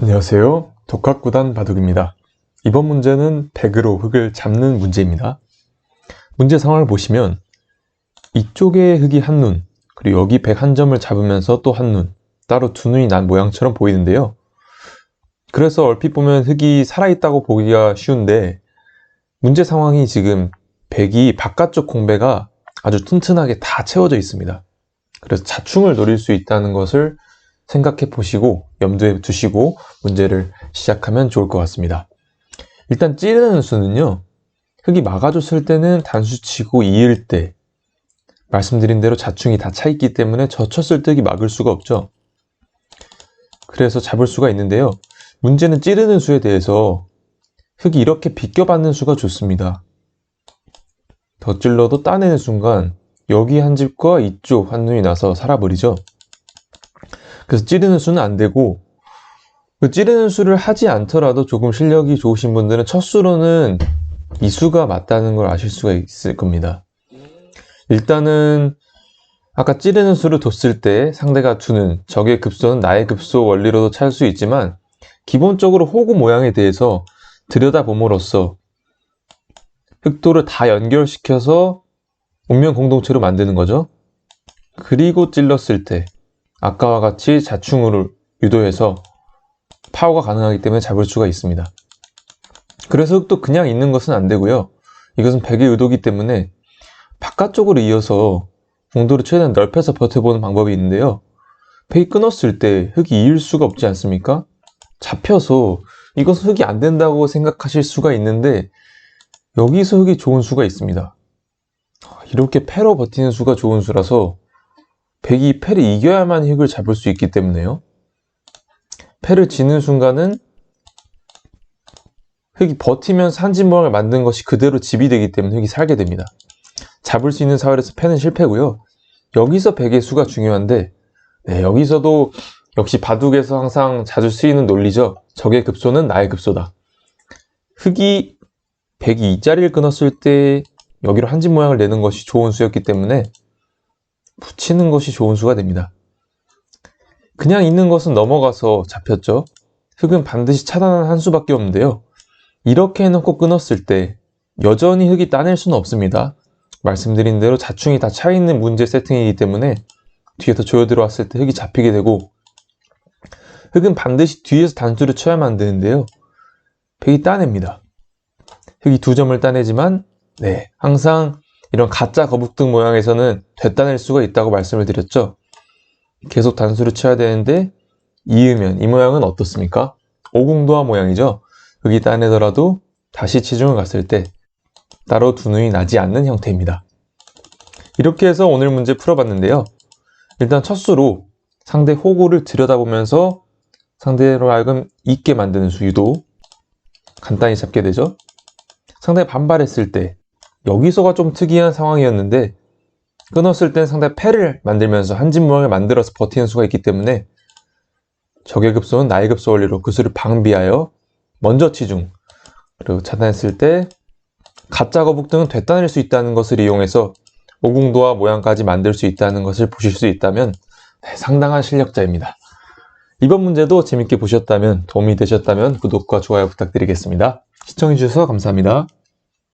안녕하세요. 독학구단 바둑입니다. 이번 문제는 100으로 흙을 잡는 문제입니다. 문제 상황을 보시면 이쪽에 흙이 한 눈, 그리고 여기 100 한 점을 잡으면서 또 한 눈, 따로 두 눈이 난 모양처럼 보이는데요. 그래서 얼핏 보면 흙이 살아있다고 보기가 쉬운데 문제 상황이 지금 100이 바깥쪽 공배가 아주 튼튼하게 다 채워져 있습니다. 그래서 자충을 노릴 수 있다는 것을 생각해 보시고 염두에 두시고 문제를 시작하면 좋을 것 같습니다. 일단 찌르는 수는요. 흙이 막아줬을 때는 단수 치고 이을 때 말씀드린 대로 자충이 다 차 있기 때문에 젖혔을 때 흙이 막을 수가 없죠. 그래서 잡을 수가 있는데요. 문제는 찌르는 수에 대해서 흙이 이렇게 비껴받는 수가 좋습니다. 더 찔러도 따내는 순간 여기 한 집과 이쪽 한 눈이 나서 살아버리죠. 그래서 찌르는 수는 안 되고 그 찌르는 수를 하지 않더라도 조금 실력이 좋으신 분들은 첫 수로는 이 수가 맞다는 걸 아실 수가 있을 겁니다. 일단은 아까 찌르는 수를 뒀을 때 상대가 두는 적의 급소는 나의 급소 원리로도 찾을 수 있지만 기본적으로 호구 모양에 대해서 들여다봄으로써 흑도를 다 연결시켜서 운명 공동체로 만드는 거죠. 그리고 찔렀을 때 아까와 같이 자충으로 유도해서 파워가 가능하기 때문에 잡을 수가 있습니다. 그래서 흑도 그냥 있는 것은 안 되고요. 이것은 백의 의도기 때문에 바깥쪽으로 이어서 공도를 최대한 넓혀서 버텨보는 방법이 있는데요. 백이 끊었을 때 흑이 이을 수가 없지 않습니까? 잡혀서 이것은 흑이 안 된다고 생각하실 수가 있는데 여기서 흑이 좋은 수가 있습니다. 이렇게 패로 버티는 수가 좋은 수라서 백이 패를 이겨야만 흑을 잡을 수 있기 때문에요. 패를 지는 순간은 흑이 버티면서 한진모양을 만든 것이 그대로 집이 되기 때문에 흑이 살게 됩니다. 잡을 수 있는 사활에서 패는 실패고요. 여기서 백의 수가 중요한데 네, 여기서도 역시 바둑에서 항상 자주 쓰이는 논리죠. 적의 급소는 나의 급소다. 흑이 백이 이 자리를 끊었을 때 여기로 한진 모양을 내는 것이 좋은 수였기 때문에 붙이는 것이 좋은 수가 됩니다. 그냥 있는 것은 넘어가서 잡혔죠. 흙은 반드시 차단하는 한 수밖에 없는데요. 이렇게 해놓고 끊었을 때 여전히 흙이 따낼 수는 없습니다. 말씀드린 대로 자충이 다 차있는 문제 세팅이기 때문에 뒤에서 조여 들어왔을 때 흙이 잡히게 되고 흙은 반드시 뒤에서 단수를 쳐야만 되는데요. 백이 따냅니다. 흙이 두 점을 따내지만 네 항상 이런 가짜 거북등 모양에서는 되따낼 수가 있다고 말씀을 드렸죠. 계속 단수를 쳐야 되는데 이으면 이 모양은 어떻습니까? 오궁도화 모양이죠. 흙이 따내더라도 다시 치중을 갔을 때 따로 두 눈이 나지 않는 형태입니다. 이렇게 해서 오늘 문제 풀어봤는데요. 일단 첫 수로 상대 호구를 들여다보면서 상대로 하여금 있게 만드는 수유도 간단히 잡게 되죠. 상대 반발했을 때 여기서가 좀 특이한 상황이었는데 끊었을 땐 상대 패를 만들면서 한진 모양을 만들어서 버티는 수가 있기 때문에 적의 급소는 나의 급소 원리로 그 수를 방비하여 먼저 치중 그리고 차단했을 때 가짜 거북 등은 되따낼 수 있다는 것을 이용해서 오궁도와 모양까지 만들 수 있다는 것을 보실 수 있다면 네, 상당한 실력자입니다. 이번 문제도 재밌게 보셨다면 도움이 되셨다면 구독과 좋아요 부탁드리겠습니다. 시청해주셔서 감사합니다.